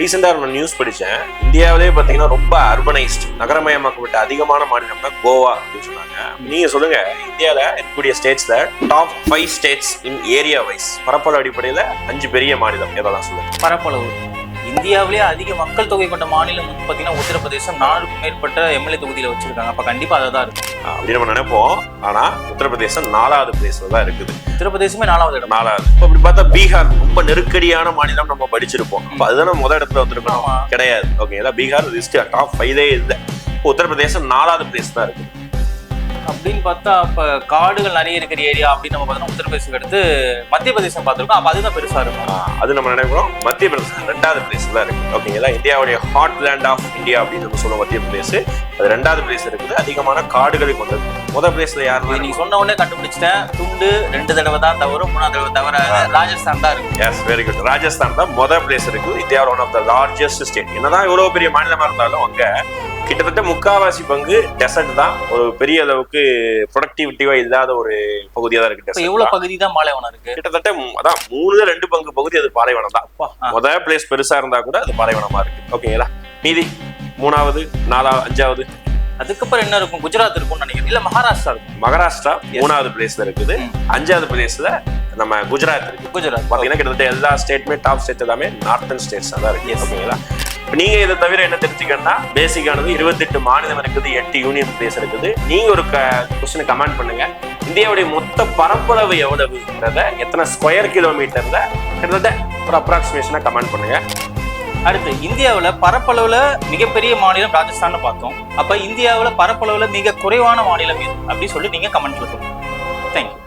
ரீசெண்டாக ஒரு நியூஸ் படித்தேன் இந்தியாவிலே பார்த்தீங்கன்னா ரொம்ப அர்பனைஸ்ட் நகரமயமாக்கப்பட்ட அதிகமான மாநிலம்னா கோவா அப்படின்னு சொன்னாங்க. நீங்கள் சொல்லுங்கள் இந்தியாவில் இருக்கக்கூடிய ஸ்டேட்ஸில் top five states in area wise பரப்பளவு அடிப்படையில் அஞ்சு பெரிய மாநிலம் எதெல்லாம் சொல்லுங்கள் பரப்பளவு. இந்தியாவிலேயே அதிக மக்கள் தொகை கொண்ட மாநிலம் வந்து பார்த்தீங்கன்னா உத்தரப்பிரதேசம். நாலுக்கும் மேற்பட்ட எம்எல்ஏ தொகுதியில வச்சிருக்காங்க. அப்ப கண்டிப்பா அதை தான் இருக்கும். ஆஹ் அப்படி நம்ம நினைப்போம். ஆனா உத்தரப்பிரதேசம் நாலாவது பிளேஸ்ல தான் இருக்குது. உத்தரப்பிரதேசமே நாலாவது இடம். நாலாவது. இப்ப அப்படி பார்த்தா பீகார் ரொம்ப நெருக்கடியான மாநிலம் நம்ம படிச்சிருப்போம். அப்ப அதுதானே முதல் இடத்துல வந்திருக்கணும். ஆமா. கிடையாது. ஓகேங்களா பீகார் லிஸ்ட் டாப் ஃபைவ்லே இல்லை. இப்போ உத்தரப்பிரதேசம் நாலாவது பிளேஸ் தான் இருக்கு அப்படின்னு பார்த்தா அப்ப காடுகள் நிறைய இருக்கிற ஏரியா அப்படின்னு நம்ம பார்த்தோம்னா உத்தரப்பிரதேசம் அடுத்து மத்திய பிரதேசம் பார்த்திருக்கோம். அப்ப அதுதான் பெருசா இருக்கும். அது நம்ம நினைக்கிறோம். மத்திய பிரதேசம் ரெண்டாவது பிளேஸ் தான் இருக்கு. ஓகேங்களா இந்தியாவுடைய ஹாட் லேண்ட் ஆஃப் இந்தியா அப்படின்னு நம்ம சொல்லுவோம் மத்திய பிரதேஷ் அது ரெண்டாவது பிளேஸ் இருக்குது. அதிகமான காடுகளை கொண்டது. முதல் பிளேஸ்ல இது யாருன்னா நீங்க சொன்ன உடனே கண்டுபிடிச்சிட்டேன். துண்டு ரெண்டு தடவை தான் தவறும் மூணாவது தடவை தவிர ராஜஸ்தான் தான் இருக்கும் எஸ் வெரி குட் ராஜஸ்தான் தான் முதல் பிளேஸ் இருக்குது. இந்தியாவில் one of the largest state என்னதான் இவ்வளவு பெரிய மாநிலமா இருந்தாலும் அங்க கிட்டத்தட்ட முக்காவாசி பங்கு டெசர்ட் தான். ஒரு பெரிய அளவுக்கு ப்ரொடக்டிவிட்டிவா இல்லாத ஒரு பகுதியா தான் இருக்கு எவ்வளவு. பகுதி தான் பாலைவனம் இருக்கு? கிட்டத்தட்ட அதான் மூணுல ரெண்டு பங்கு பகுதி அது பாலைவனம் தான். ஆ. முதல் பிளேஸ் பெருசா இருந்தா கூட அது பாலைவனமா இருக்கு. ஓகேங்களா மீதி மூணாவது நாலாவது அஞ்சாவது. அதுக்கப்புறம் என்ன இருக்கும்? குஜராத் இருக்கும்னு நினைக்கிறேன் இல்ல மகாராஷ்டிரா இருக்கும்? மகாராஷ்டிரா மூணாவது பிளேஸ்ல இருக்குது. அஞ்சாவது பிளேஸ்ல நம்ம குஜராத் இருக்கு. குஜராத். பாத்தீங்கன்னா கிட்டத்தட்ட எல்லா ஸ்டேட்டுமே டாப் ஸ்டேட் எல்லாமே நார்த்தன் ஸ்டேட்ஸ் தான் இருக்கு. ஓகேங்களா நீங்க இதை தவிர என்ன தெரிஞ்சுக்கணும்னா பேசிக்கானது இருபத்தெட்டு மாநிலம் இருக்குது எட்டு யூனியன் பிளேஸ் இருக்குது. நீங்க ஒரு கொஸ்டினை கமெண்ட் பண்ணுங்க. இந்தியாவுடைய மொத்த பரப்பளவு எவ்வளவுன்றத எத்தனை ஸ்கொயர் கிலோமீட்டர்ல கிட்டத்தட்ட ஒரு அப்ராக்சிமேஷனா கமெண்ட் பண்ணுங்க. அடுத்து இந்தியாவில் பரப்பளவில் மிகப்பெரிய மாநிலம் ராஜஸ்தான் பார்த்தோம். அப்போ இந்தியாவில் பரப்பளவில் மிக குறைவான மாநிலம் எது? அப்படி சொல்லி நீங்கள் கமெண்ட்ல சொல்லுங்க. தேங்க்யூ